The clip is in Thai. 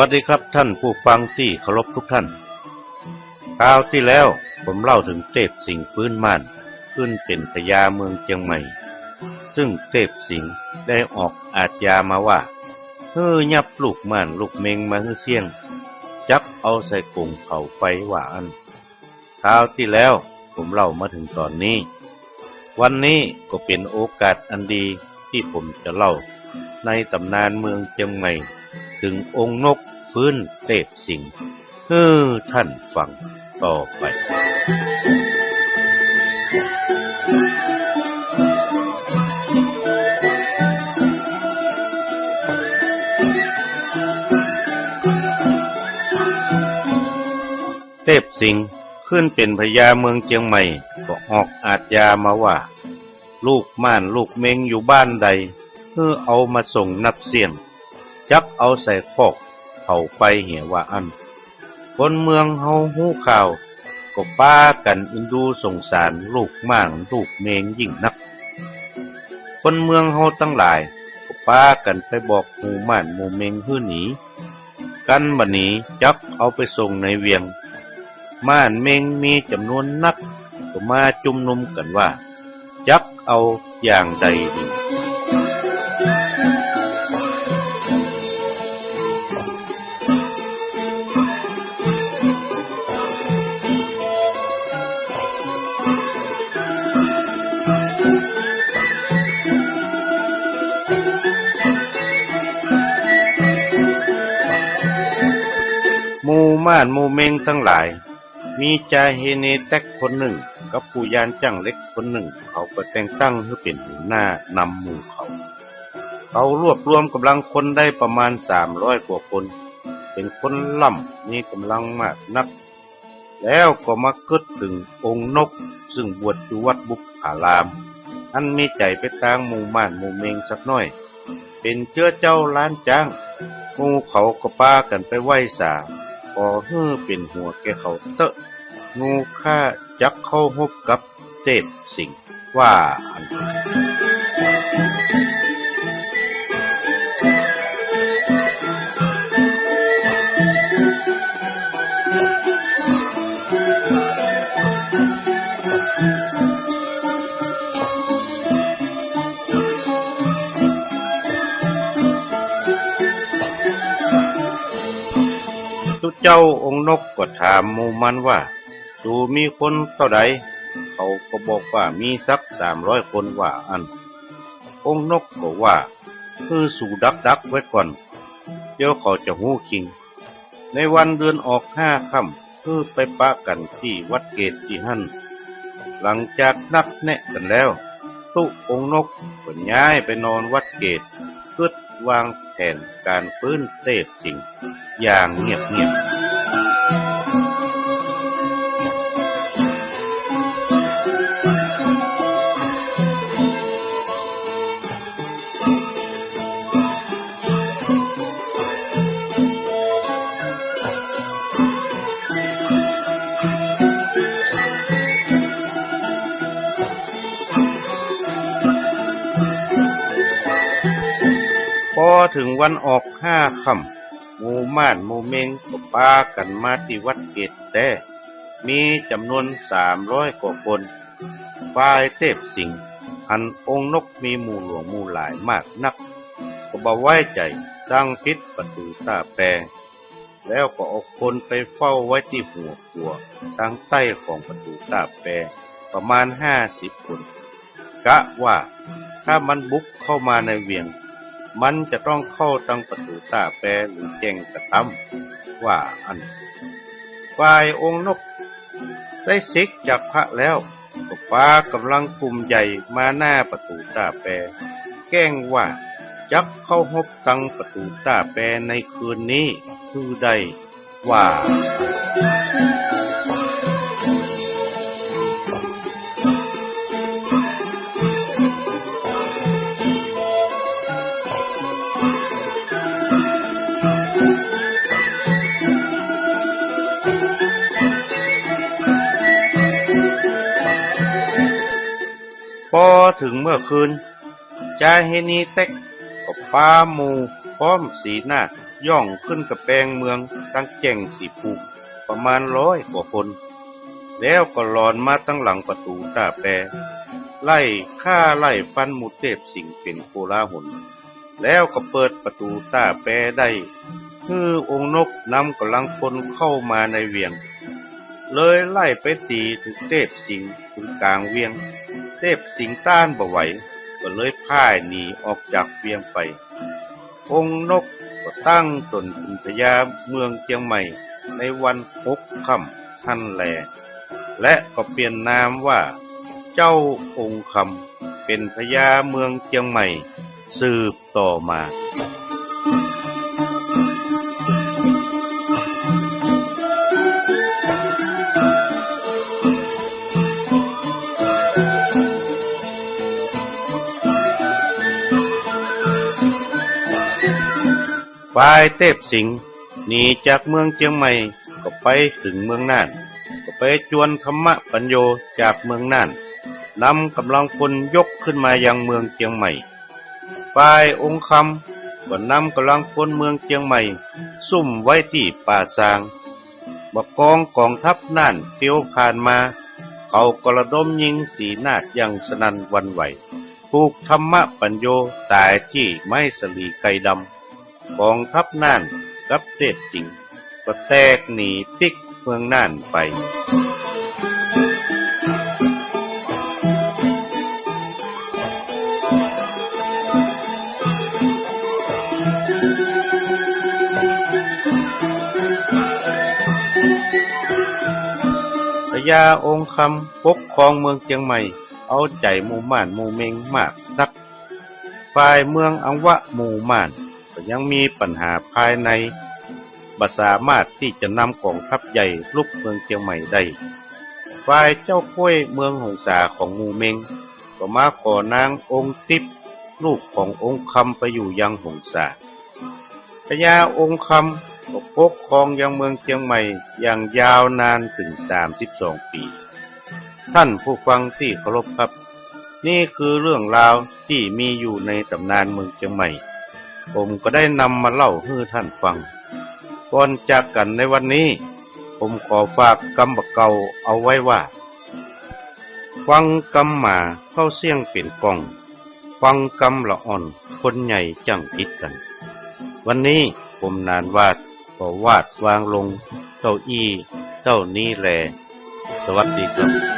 วัสดีครับท่านผู้ฟังที่เคารพทุกท่านคราวที่แล้วผมเล่าถึงเทพสิงห์ฟื้นม่าน ขึ้นเป็นพญาเมืองเชียงใหม่ ซึ่งเทพสิงห์ได้ออกอาจยามาว่า เฮ้อยับลูกม่านลูกเมงมาเฮ้อเสี่ยง จับเอาใส่กลุ่งเผาไฟว่าอันคราวที่แล้วผมเล่ามาถึงตอนนี้ วันนี้ก็เป็นโอกาสอันดีที่ผมจะเล่าในตำนานเมืองเชียงใหม่ ถึงองค์นกฟื้นเทพสิงห์เฮ้อท่านฟังต่อไปเทพสิงห์ขึ้นเป็นพญาเมืองเชียงใหม่ก็ออกอาจยามาว่า ลูกม่านลูกเมงอยู่บ้านใดเพื่อเอามาส่งนับเสียง จับเอาใส่คอกเผาไฟเหี่ยว่าอัน คนเมืองเฮาหู้ข่าว ก็ป้ากันอินดูสงสารลูกม่างลูกเมงยิ่งนัก คนเมืองเฮาตั้งหลาย ก็ป้ากันไปบอกหมู่ม่านหมู่เมงฮื้อหนี กันบัดนี้จับเอาไปส่งในเวียง ม่านเมงมีจำนวนนัก ก็มาจุมนุมกันว่า จักเอาอย่างใดดี ท่านมูเมงทั้งหลาย มีจาเฮเนแตกคนหนึ่ง กับผู้ยานจ้างเล็กคนหนึ่ง เขาก็แต่งตั้งให้เป็นหัวหน้านำหมู่เขา เขารวบรวมกำลังคนได้ประมาณสามร้อยกว่าคน เป็นคนล่ำมีกำลังมากนัก แล้วก็มาเกิดถึงองค์นก ซึ่งบวชอยู่วัดบุกผาราม อันมีใจไปทางหมู่ม่านหมู่เมงสักหน่อย เป็นเชื้อเจ้าล้านจ้างหมู่เขาก็ป้ากันไปไหว้สา พอเฮือเป็นหัวแกเขาเตะงูข้าจักเข้าหบกับเทพสิงว่าอัน เจ้าองค์นกก็ถามมูมันว่าดูมีคนเท่าใดเขาก็บอกว่ามีสักสามร้อยคนว่าอัน องค์นกก็ว่าคือสู่ดักดักไว้ก่อน เดี๋ยวเขาจะหู้คิง ในวันเดือนออกห้าค่ำคือไปปะกันที่วัดเกตที่หั่นหลังจากนับแนะกันแล้ว ตุองค์นกก็ย้ายไปนอนวัดเกตเพื่อวางแผนการฟื้นเทพสิง อย่างเงียบเงียบ อถึงวันออกห้าค่ำหมู่ม่านหมู่เมงก็ปากันมาที่วัดเกตแต่มีจำนวนสามร้อยกว่าคนฝ่ายเทพสิงห์อันองค์นกมีหมู่หลวงหมู่หลายมากนัก ก็บ่ไว้ใจสร้างพิษประตูตาแปรแล้วก็เอาคนไปเฝ้าไว้ที่หัวขัวทางใต้ของประตูตาแปรประมาณห้าสิบคน กะว่าถ้ามันบุกเข้ามาในเวียง มันจะต้องเข้าตั้งประตูตาแปรหรือแจ้งกระทำว่าอันฝ่ายองค์นก ได้สิกจากพระแล้วก็ฟ้ากำลังกลุ่มใหญ่มาหน้าประตูตาแปรแกล้งว่าจักเข้าหบตังประตูตาแปรในคืนนี้คือใดว่า ถึงเมื่อคืนจาเฮนีเต็กก็ปาหมูพร้อมสีหน้าย่องขึ้นกับแปลงเมืองตั้งแจ้งสีผูกประมาณร้อยกว่าคน แล้วก็หลอนมาตั้งหลังประตูตาแปรไล่ฆ่าไล่ฟันหมุเทพสิงเป็นโกลาหลแล้วก็เปิดประตูตาแปรได้คือองค์นกนำกำลังคนเข้ามาในเวียง เลยไล่ไปตีถึงเทพสิงถึงกลางเวียง ทพสิงต้านบ่ไหวก็เลยพ่ายหนีออกจากเวียงไป องค์นกก็ตั้งตนเป็นพญาเมืองเชียงใหม่ในวันหกค่ำทันแล และก็เปลี่ยนนามว่า เจ้าองค์คำเป็นพญาเมืองเชียงใหม่ สืบต่อมา ฝ่ายเทพสิงห์หนีจากเมืองเชียงใหม่ก็ไปถึงเมืองน่าน ก็ไปจวนธรรมะปัญโยจากเมืองน่านนำกำลังพลยกขึ้นมายังเมืองเชียงใหม่ฝ่ายองค์คำก็นำกำลังพลเมืองเชียงใหม่ ซุ่มไว้ที่ป่าซางบกกองกองทัพน่านเที่ยวผ่านมา เขากระดมยิงสีนาดอยังสนันวันไหวถูกธรรมะปัญโยตายที่ไม้สลีไก่ดำ กองทัพน่านกับเทพสิงห์ก็แตกหนีพิกเมืองน่านไปพญาองค์คำปกครองเมืองเชียงใหม่ เอาใจหมู่ม่านหมู่เมงมากนักฝ่ายเมืองอังวะหมู่ม่าน ยังมีปัญหาภายในบ่สามารถที่จะนำกองทัพใหญ่ลุกเมืองเชียงใหม่ได้ ฝ่ายเจ้าค้วยเมืองหงสาของมูเมงก็มาขอนางองค์ทิพย์ลูกขององค์คำไปอยู่ยังหงสาพญาองค์คำก็ปกครองยังเมืองเชียงใหม่อย่างยาวนานถึง 32 ปี ท่านผู้ฟังที่เคารพครับ นี่คือเรื่องราวที่มีอยู่ในตำนานเมืองเชียงใหม่ ผมก็ได้นำมาเล่าให้ท่านฟัง ก่อนจากกันในวันนี้ ผมขอฝากกำบักเก่าเอาไว้ว่า ฟังกำหมาเข้าเสียงเป็นกอง ฟังกำละอ่อนคนใหญ่จังคิดกัน วันนี้ผมนานวาดก็วาดวางลงเก้าอี้เจ้านี้แล สวัสดีครับ